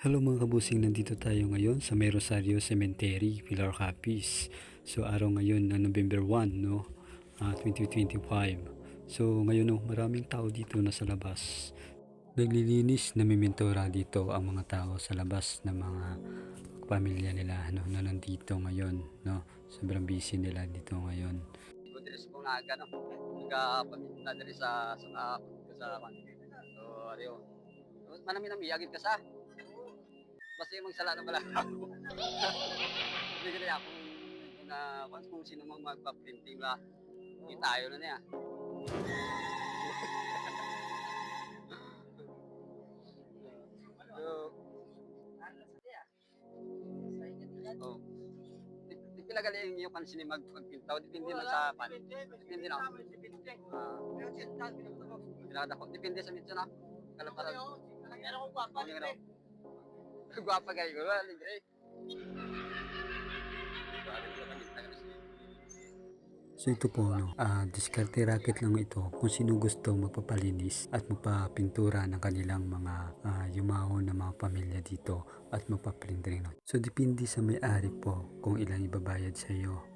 Hello mga kabusing, nandito tayo ngayon sa May Rosario Cemetery, Pilar Capiz. So araw ngayon na November 1, no? Ah, 2025. So ngayon no, maraming tao dito na sa labas. Naglilinis, namimintura dito ang mga tao sa labas ng mga pamilya nila no, na nandito ngayon. No? Sobrang busy nila dito ngayon. Budilis ko nga gano. Nagpaminta diri sa sa sa kan. So ariyo. So, manami na miyagid ka sa. Basta yung magsala na pala ako. Hindi ko na kung na kung, kung sino mang magpa-printing la. Di tayo na niya. so, oh. Di- di pila galing yung pansin mag magpintaw depende man sa pan. Depende na. Ah, pinakadako depende sa mitso na. Kala para Hindi nga daw. Gwapa kayo ko, wala ligre. So ito po, no, ah diskarte racket lang ito kung sino gusto magpapalinis at magpapintura ng kanilang mga ah, yumao na mga pamilya dito at magpaprint rin. So depende sa may-ari po kung ilang ibabayad sa iyo.